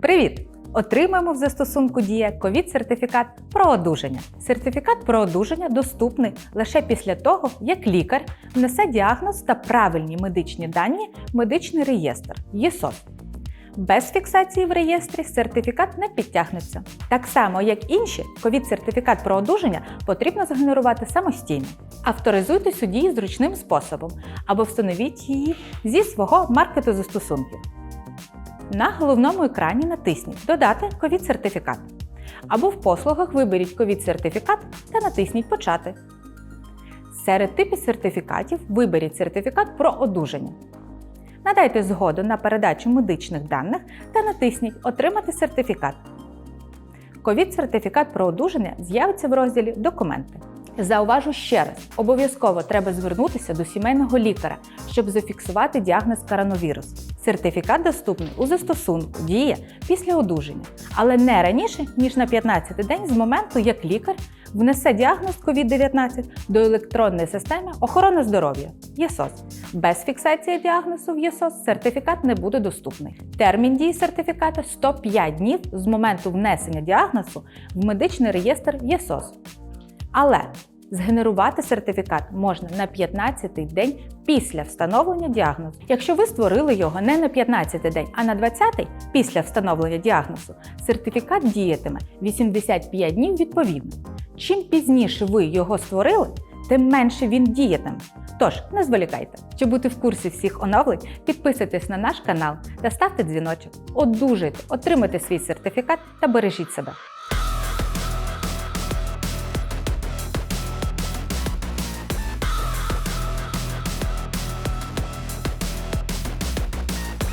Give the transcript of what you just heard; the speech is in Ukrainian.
Привіт! Отримаємо в застосунку Дія ковід-сертифікат про одужання. Сертифікат про одужання доступний лише після того, як лікар внесе діагноз та правильні медичні дані в медичний реєстр ЄСОС. Без фіксації в реєстрі сертифікат не підтягнеться. Так само, як інші, ковід-сертифікат про одужання потрібно згенерувати самостійно. Авторизуйтесь у зручним способом або встановіть її зі свого маркету застосунків. На головному екрані натисніть Додати ковід-сертифікат. Або в послугах виберіть ковід-сертифікат та натисніть Почати. Серед типів сертифікатів виберіть сертифікат про одужання. Надайте згоду на передачу медичних даних та натисніть Отримати сертифікат. Ковід-сертифікат про одужання з'явиться в розділі Документи. Зауважу ще раз: обов'язково треба звернутися до сімейного лікаря, щоб зафіксувати діагноз коронавірус. Сертифікат доступний у застосунку Дія після одужання, але не раніше ніж на 15-й день з моменту, як лікар внесе діагноз COVID-19 до електронної системи охорони здоров'я ЄСОС. Без фіксації діагнозу в ЄСОС сертифікат не буде доступний. Термін дії сертифіката 105 днів з моменту внесення діагнозу в медичний реєстр єСОС. Але згенерувати сертифікат можна на 15-й день після встановлення діагнозу. Якщо ви створили його не на 15-й день, а на 20-й після встановлення діагнозу, сертифікат діятиме 85 днів відповідно. Чим пізніше ви його створили, тим менше він діятиме. Тож не зволікайте. Щоб бути в курсі всіх оновлень, підписуйтесь на наш канал та ставте дзвіночок. Одужайте, отримайте свій сертифікат та бережіть себе.